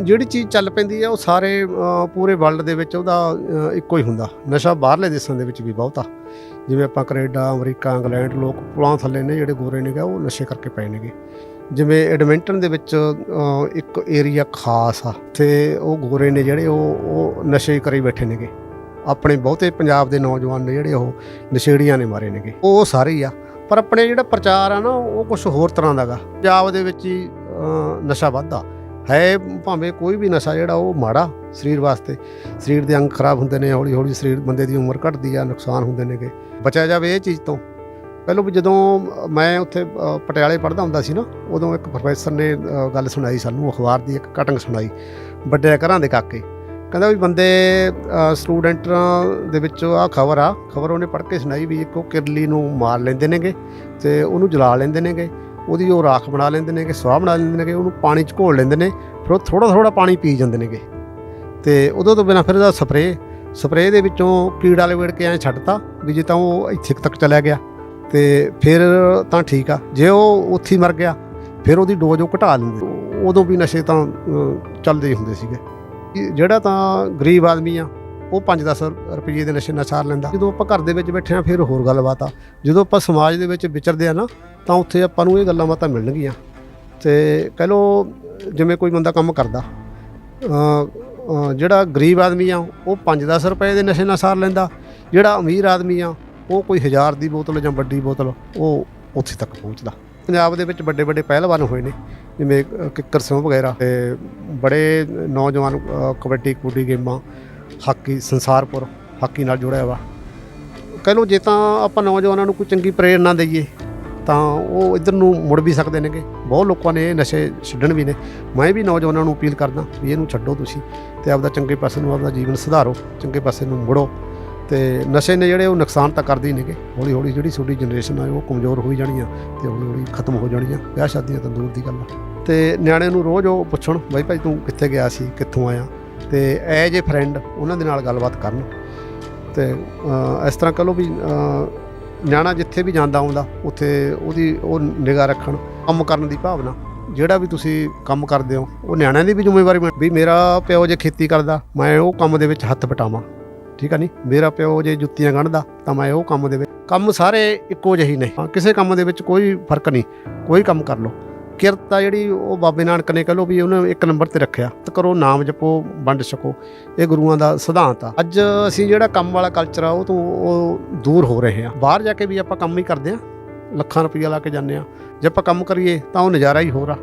ਜਿਹੜੀ ਚੀਜ਼ ਚੱਲ ਪੈਂਦੀ ਹੈ ਉਹ ਸਾਰੇ ਪੂਰੇ ਵਰਲਡ ਦੇ ਵਿੱਚ ਉਹਦਾ ਇੱਕੋ ਹੀ ਹੁੰਦਾ। ਨਸ਼ਾ ਬਾਹਰਲੇ ਦੇਸ਼ਾਂ ਦੇ ਵਿੱਚ ਵੀ ਬਹੁਤ ਆ। ਜਿਵੇਂ ਆਪਾਂ ਕੈਨੇਡਾ, ਅਮਰੀਕਾ, ਇੰਗਲੈਂਡ, ਲੋਕ ਪੁਲਾਂ ਥੱਲੇ ਨੇ, ਜਿਹੜੇ ਗੋਰੇ ਨੇਗੇ ਉਹ ਨਸ਼ੇ ਕਰਕੇ ਪਏ ਨੇਗੇ। ਜਿਵੇਂ ਐਡਮਿੰਟਨ ਦੇ ਵਿੱਚ ਇੱਕ ਏਰੀਆ ਖਾਸ ਆ ਤੇ ਉਹ ਗੋਰੇ ਨੇ ਜਿਹੜੇ ਉਹ ਉਹ ਨਸ਼ੇ ਕਰੀ ਬੈਠੇ ਨੇਗੇ। ਆਪਣੇ ਬਹੁਤੇ ਪੰਜਾਬ ਦੇ ਨੌਜਵਾਨ ਨੇ ਜਿਹੜੇ ਉਹ ਨਸ਼ੇੜੀਆਂ ਨੇ ਮਾਰੇ ਨੇਗੇ। ਉਹ ਸਾਰੇ ਹੀ ਆ। ਪਰ ਆਪਣੇ ਜਿਹੜਾ ਪ੍ਰਚਾਰ ਆ ਨਾ, ਉਹ ਕੁਝ ਹੋਰ ਤਰ੍ਹਾਂ ਦਾਗਾ ਪੰਜਾਬ ਦੇ ਵਿੱਚ ਹੀ ਨਸ਼ਾ ਵੱਧਦਾ। ਹੈ ਭਾਵੇਂ ਕੋਈ ਵੀ ਨਸ਼ਾ ਜਿਹੜਾ ਉਹ ਮਾੜਾ ਸਰੀਰ ਵਾਸਤੇ। ਸਰੀਰ ਦੇ ਅੰਗ ਖਰਾਬ ਹੁੰਦੇ ਨੇ ਹੌਲੀ ਹੌਲੀ ਸਰੀਰ ਬੰਦੇ ਦੀ ਉਮਰ ਘਟਦੀ ਆ, ਨੁਕਸਾਨ ਹੁੰਦੇ ਨੇਗੇ। ਬਚਿਆ ਜਾਵੇ ਇਹ ਚੀਜ਼ ਤੋਂ। ਪਹਿਲਾਂ ਵੀ ਜਦੋਂ ਮੈਂ ਉੱਥੇ ਪਟਿਆਲੇ ਪੜ੍ਹਦਾ ਹੁੰਦਾ ਸੀ ਨਾ, ਉਦੋਂ ਇੱਕ ਪ੍ਰੋਫੈਸਰ ਨੇ ਗੱਲ ਸੁਣਾਈ ਸਾਨੂੰ, ਅਖਬਾਰ ਦੀ ਇੱਕ ਕਟਿੰਗ ਸੁਣਾਈ ਵੱਡੇ ਘਰਾਂ ਦੇ ਕਾਕੇ। ਕਹਿੰਦਾ ਵੀ ਬੰਦੇ ਸਟੂਡੈਂਟਾਂ ਦੇ ਵਿੱਚ ਆ ਖਬਰ ਆ, ਖਬਰ ਉਹਨੇ ਪੜ੍ਹ ਕੇ ਸੁਣਾਈ ਵੀ ਇੱਕ ਉਹ ਕਿਰਲੀ ਨੂੰ ਮਾਰ ਲੈਂਦੇ ਨੇਗੇ ਤੇ ਉਹਨੂੰ ਜਲਾ ਲੈਂਦੇ ਨੇਗੇ। ਉਹਦੀ ਉਹ ਰਾਖ ਬਣਾ ਲੈਂਦੇ ਨੇਗੇ, ਸਵਾਹ ਬਣਾ ਲੈਂਦੇ ਨੇਗੇ, ਉਹਨੂੰ ਪਾਣੀ 'ਚ ਘੋਲ ਲੈਂਦੇ ਨੇ, ਫਿਰ ਉਹ ਥੋੜਾ ਥੋੜਾ ਪਾਣੀ ਪੀ ਜਾਂਦੇ ਨੇਗੇ। ਤੇ ਉਦੋਂ ਤੋਂ ਬਿਨਾਂ ਫਿਰ ਉਹਦਾ ਸਪਰੇਅ ਸਪਰੇਅ ਦੇ ਵਿੱਚੋਂ ਕੀੜਾ ਲਵੇੜ ਕੇ ਐਂ ਛੱਡਤਾ ਵੀ ਜੇ ਤਾਂ ਉਹ ਇੱਥੇ ਕੁ ਤੱਕ ਚਲਾ ਗਿਆ। ਤੇ ਫਿਰ ਤਾਂ ਠੀਕ ਆ, ਜੇ ਉਹ ਉੱਥੇ ਹੀ ਮਰ ਗਿਆ, ਫਿਰ ਉਹਦੀ ਡੋਜ਼ ਉਹ ਘਟਾ ਲੈਂਦੇ। ਉਦੋਂ ਵੀ ਨਸ਼ੇ ਤਾਂ ਚੱਲਦੇ ਹੀ ਹੁੰਦੇ ਸੀਗੇ। ਜਿਹੜਾ ਤਾਂ ਗਰੀਬ ਆਦਮੀ ਆ ਉਹ 5-10 ਰੁਪਏ ਦੇ ਨਸ਼ੇ ਨਾਲ ਸਾਰ ਲੈਂਦਾ। ਜਦੋਂ ਆਪਾਂ ਘਰ ਦੇ ਵਿੱਚ ਬੈਠੇ ਆ ਫਿਰ ਹੋਰ ਗੱਲਬਾਤ ਆ। ਜਦੋਂ ਆਪਾਂ ਸਮਾਜ ਦੇ ਵਿੱਚ ਵਿਚਰਦੇ ਆ ਨਾ ਤਾਂ ਉੱਥੇ ਆਪਾਂ ਨੂੰ ਇਹ ਗੱਲਾਂ ਬਾਤਾਂ ਮਿਲਣਗੀਆਂ। ਤੇ ਕਹਿ ਲੋ ਜਿਵੇਂ ਕੋਈ ਬੰਦਾ ਕੰਮ ਕਰਦਾ ਜਿਹੜਾ ਗਰੀਬ ਆਦਮੀ ਆ ਉਹ 5-10 ਰੁਪਏ ਦੇ ਨਸ਼ੇ ਨਾਲ ਸਾਰ ਲੈਂਦਾ। ਜਿਹੜਾ ਅਮੀਰ ਆਦਮੀ ਆ ਉਹ ਕੋਈ ਹਜ਼ਾਰ ਦੀ ਬੋਤਲ ਜਾਂ ਵੱਡੀ ਬੋਤਲ ਉਹ ਉੱਥੇ ਤੱਕ ਪਹੁੰਚਦਾ। ਪੰਜਾਬ ਦੇ ਵਿੱਚ ਵੱਡੇ ਵੱਡੇ ਪਹਿਲਵਾਨ ਹੋਏ ਨੇ ਜਿਵੇਂ ਅ, ਕਿੱਕਰ ਸਿੰਘ ਵਗੈਰਾ ਤੇ ਬੜੇ ਨੌਜਵਾਨ ਕਬੱਡੀ ਕੁੱਡੀ ਗੇਮਾਂ ਹਾਕੀ ਸੰਸਾਰਪੁਰ ਹਾਕੀ ਨਾਲ ਜੁੜਿਆ ਵਾ। ਕਹਿ ਲਓ ਜੇ ਤਾਂ ਆਪਾਂ ਨੌਜਵਾਨਾਂ ਨੂੰ ਕੋਈ ਚੰਗੀ ਪ੍ਰੇਰਣਾ ਦਈਏ, ਤਾਂ ਉਹ ਇਧਰ ਨੂੰ ਮੁੜ ਵੀ ਸਕਦੇ ਨੇਗੇ। ਬਹੁਤ ਲੋਕਾਂ ਨੇ ਇਹ ਨਸ਼ੇ ਛੱਡਣ ਵੀ ਨੇ। ਮੈਂ ਵੀ ਨੌਜਵਾਨਾਂ ਨੂੰ ਅਪੀਲ ਕਰਦਾ ਵੀ ਇਹਨੂੰ ਛੱਡੋ ਤੁਸੀਂ ਤੇ ਆਪਦਾ ਚੰਗੇ ਪਾਸੇ ਨੂੰ ਆਪਦਾ ਜੀਵਨ ਸੁਧਾਰੋ, ਚੰਗੇ ਪਾਸੇ ਨੂੰ ਮੁੜੋ ਤੇ ਨਸ਼ੇ ਨੇ ਜਿਹੜੇ ਉਹ ਨੁਕਸਾਨ ਤਾਂ ਕਰਦੇ ਹੀ ਨੇਗੇ। ਹੌਲੀ ਹੌਲੀ ਜਿਹੜੀ ਤੁਹਾਡੀ ਜਨਰੇਸ਼ਨ ਆ, ਉਹ ਕਮਜ਼ੋਰ ਹੋਈ ਜਾਣੀ ਆ ਤੇ ਹੌਲੀ ਹੌਲੀ ਖਤਮ ਹੋ ਜਾਣੀਆਂ। ਵਿਆਹ ਸ਼ਾਦੀਆਂ ਤਾਂ ਦੂਰ ਦੀ ਗੱਲ ਆ। ਤੇ ਨਿਆਣਿਆਂ ਨੂੰ ਰੋਜ਼ ਉਹ ਪੁੱਛਣ, ਬਈ ਭਾਈ ਤੂੰ ਕਿੱਥੇ ਗਿਆ ਸੀ, ਕਿੱਥੋਂ ਆਇਆ? ਤੇ ਐਜ ਏ ਫਰੈਂਡ ਉਹਨਾਂ ਦੇ ਨਾਲ ਗੱਲਬਾਤ ਕਰਨ ਤੇ ਇਸ ਤਰ੍ਹਾਂ ਕਹ ਲਓ ਵੀ ਨਿਆਣਾ ਜਿੱਥੇ ਵੀ ਜਾਂਦਾ ਆਉਂਦਾ ਉੱਥੇ ਉਹਦੀ ਉਹ ਨਿਗਾਹ ਰੱਖਣ ਕੰਮ ਕਰਨ ਦੀ ਭਾਵਨਾ। ਜਿਹੜਾ ਵੀ ਤੁਸੀਂ ਕੰਮ ਕਰਦੇ ਹੋ ਉਹ ਨਿਆਣਿਆਂ ਦੀ ਵੀ ਜ਼ਿੰਮੇਵਾਰੀ ਵੀ ਮੇਰਾ ਪਿਓ ਜੇ ਖੇਤੀ ਕਰਦਾ ਮੈਂ ਉਹ ਕੰਮ ਦੇ ਵਿੱਚ ਹੱਥ ਵਟਾਵਾਂ। ਠੀਕ ਆ ਨਹੀਂ ਮੇਰਾ ਪਿਓ ਜੇ ਜੁੱਤੀਆਂ ਗੰਢਦਾ ਤਾਂ ਮੈਂ ਉਹ ਕੰਮ ਦੇ ਵਿੱਚ ਕੰਮ ਸਾਰੇ ਇੱਕੋ ਜਿਹੇ ਨੇ। ਹਾਂ, ਕਿਸੇ ਕੰਮ ਦੇ ਵਿੱਚ ਕੋਈ ਫ਼ਰਕ ਨਹੀਂ। ਕੋਈ ਕੰਮ ਕਰ ਲਓ। ਕਿਰਤ ਆ ਜਿਹੜੀ ਉਹ ਬਾਬੇ ਨਾਨਕ ਨੇ ਕਹ ਲਓ ਵੀ ਉਹਨੇ ਇੱਕ ਨੰਬਰ ਤੇ ਰੱਖਿਆ ਤੇ ਕਰੋ ਨਾਮ ਜਪੋ, ਵੰਡ ਛਕੋ ਇਹ ਗੁਰੂਆਂ ਦਾ ਸਿਧਾਂਤ ਆ। ਅੱਜ ਅਸੀਂ ਜਿਹੜਾ ਕੰਮ ਵਾਲਾ ਕਲਚਰ ਆ, ਉਹ ਤੋਂ ਉਹ ਦੂਰ ਹੋ ਰਹੇ ਆ। ਬਾਹਰ ਜਾ ਕੇ ਵੀ ਆਪਾਂ ਕੰਮ ਹੀ ਕਰਦੇ ਆ, ਲੱਖਾਂ ਰੁਪਈਆ ਲਾ ਕੇ ਜਾਂਦੇ ਆ। ਜੇ ਆਪਾਂ ਕੰਮ ਕਰੀਏ ਤਾਂ ਉਹ ਨਜ਼ਾਰਾ ਹੀ ਹੋਰ ਆ।